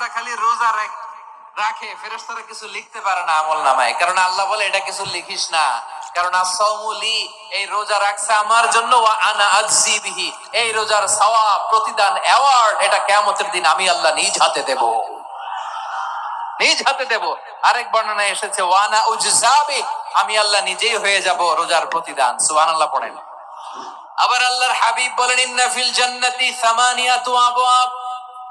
বান্দা খালি রোজা রাখ ফেরেশতারা কিছু লিখতে পারে না আমল নামায়। কারণ আল্লাহ বলে, এটা কিছু লিখিস না। কারণ আসাউমুলি এই রোজা রাখছে আমার জন্য আনা আজজি বিহি। এই রোজার সওয়াব, প্রতিদান অ্যাওয়ার্ড এটা কিয়ামতের দিন আমি আল্লাহ নিজ হাতে দেব। নিজ হাতে দেব। আরেক বর্ণনায় এসেছে ওয়ানা আমি আল্লাহ নিজেই হয়ে যাব রোজার প্রতিদান। সুবহানাল্লাহ পড়েন। আবার আল্লাহর হাবিব বলেন, ইন্না ফিল জান্নাতি সামানিয়াতু আবওয়াব।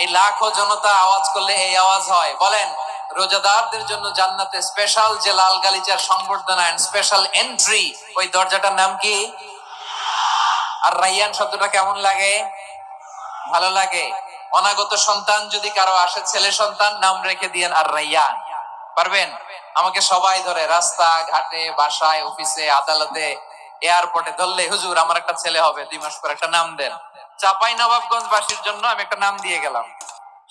এই লাখো জনতা আওয়াজ করলে এই আওয়াজ হয়। বলেন, রোজাদারদের জন্য জান্নাতে স্পেশাল যে লাল গালিচার সংবর্ধনা এন্ড স্পেশাল এন্ট্রি ওই দরজাটার নাম কি? আর রাইয়ান শব্দটা কেমন লাগে? ভালো লাগে। অনাগত সন্তান যদি কারও আসে, ছেলে সন্তান, নাম রেখে দিয়েন আর রাইয়ান। পারবেন? আমাকে সবাই ধরে, রাস্তা, ঘাটে, বাসায়, অফিসে, আদালতে এয়ারপোর্টে ধরলে, হুজুর, আমার একটা ছেলে হবে, দুই মাস পর একটা নাম দেন। চাপাই নবাবগঞ্জ বাসীর জন্য আমি একটা নাম দিয়ে গেলাম।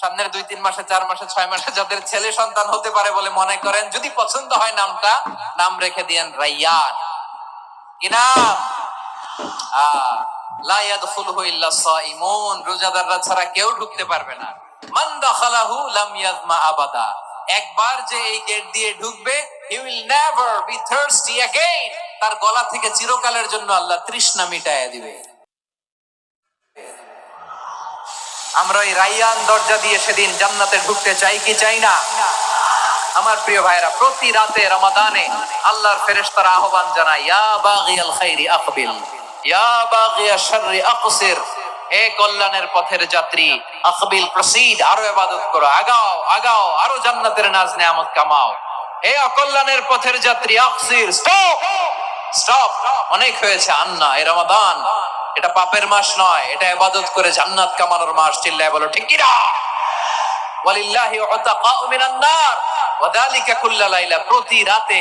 সামনের দুই, তিন মাসে, চার মাসে, ছয় মাসে যাদের ছেলে সন্তান হতে পারে বলে মনে করেন, যদি পছন্দ হয় নামটা, নাম রেখে দিয়েন রাইয়ান। কি নাম? লা ইল্লা সাইমুন রোজাদাররা ছাড়া কেউ ঢুকতে পারবে না। মান দখালাহু লাম ইয়াজমা আবাদা। একবার যে এই গেট দিয়ে ঢুকবে he will never be thirsty again তার গলা থেকে চিরকালের জন্য আল্লাহ তৃষ্ণা মিটায়া দিবে। আমরা ওই রাইয়ান দরজা দিয়ে সেদিন জান্নাতে ঢুকতে চাই কি চাই না? আমার প্রিয় ভাইরা প্রতি রাতে রমাদানে আল্লাহর ফেরেশতারা আহ্বান জানায়, ইয়া বাগিয়াল খাইরি আকবিল, ইয়া বাগিয়া শাররি আকসির, হে কল্যাণের পথের যাত্রী, আকবিল প্রসিড আরও ইবাদত করো, আগাও আগাও, আরও জান্নাতের নাজ নেয়ামত কামাও। হে অকল্যাণের পথের যাত্রী, আকসির, স্টপ! স্টপ অনেক হয়েছে আন্না এ রমাদান। এটা পাপের মাস নয়, এটা ইবাদত করে জান্নাত কামানোর মাস, চিল্লায় বলো, ঠিক ওয়ালিল্লাহি ওয়াদালিকা কুল্লা লাইলা, প্রতি রাতে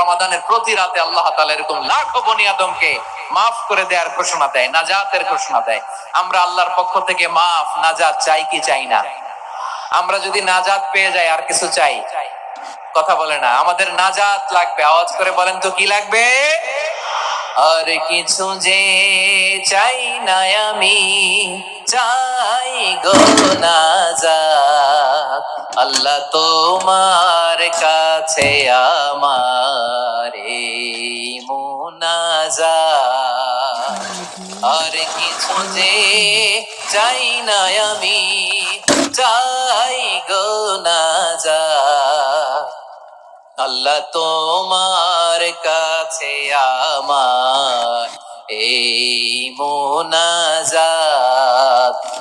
রমাদানের প্রতি রাতে আল্লাহ তাআলা এরকম লাখো বনি আদমকে মাফ করে দেওয়ার ঘোষণা দেয়, নাজাতের ঘোষণা দেয়। আমরা আল্লাহর পক্ষ থেকে মাফ, নাজাত চাই কি চাই না? আমরা যদি নাজাত পেয়ে যাই, আর কিছু চাই? কথা বলে না। আমাদের নাজাত লাগবে। আওয়াজ করে বলেন তো কি লাগবে? আর কিছু যে চাই না আমি, চাই গো নাজাত। আল্লাহ তোমার কাছে আমার এই মুনাজাত। আর কিছু যে চাই না আমি, চাই গো নাজাত। আল্লাহ তোমার কাছে আমার এই মোনাজাত।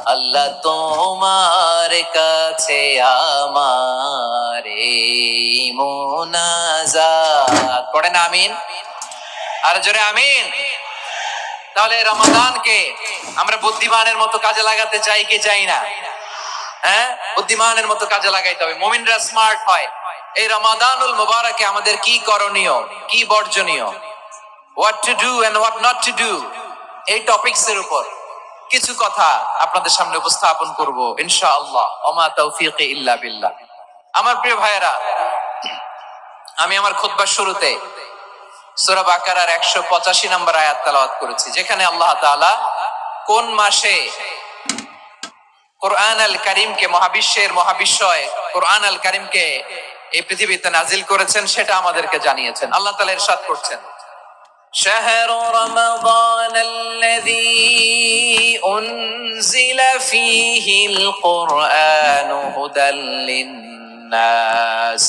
আল্লাহ তোমার কাছে আমার এই মোনাজাত। পড়েন আমিন। আর জোরে আমিন। তাহলে রমাদানকে আমরা বুদ্ধিমানের মতো কাজে লাগাতে চাই কি চাই না? হ্যাঁ? বুদ্ধিমানের মতো কাজে লাগাইতে হবে। মুমিনরা স্মার্ট হয়। এই রমাদানুল মুবারকে আমাদের কি করণীয়? কি বর্জনীয়? What to do and what not to do এই টপিকস এর উপর কিছু কথা আপনাদের সামনে উপস্থাপন করব, ইনশাআল্লাহ। ওমা তৌফিক ইল্লা বিল্লাহ। আমার প্রিয় ভাইয়েরা, আমি আমার খুতবার শুরুতে সূরা বাকারার 185 নম্বর আয়াত তেলাওয়াত করেছি, যেখানে আল্লাহ তাআলা কোন মাসে কোরআন আল করিমকে মহাবিশ্বের মহাবিশ্বয়, কোরআন আল করিমকে এই পৃথিবীতে নাজিল করেছেন সেটা আমাদেরকে জানিয়েছেন আল্লাহ তাআলা ইরশাদ করছেন شهر رمضان الذي أنزل فيه القرآن هدى للناس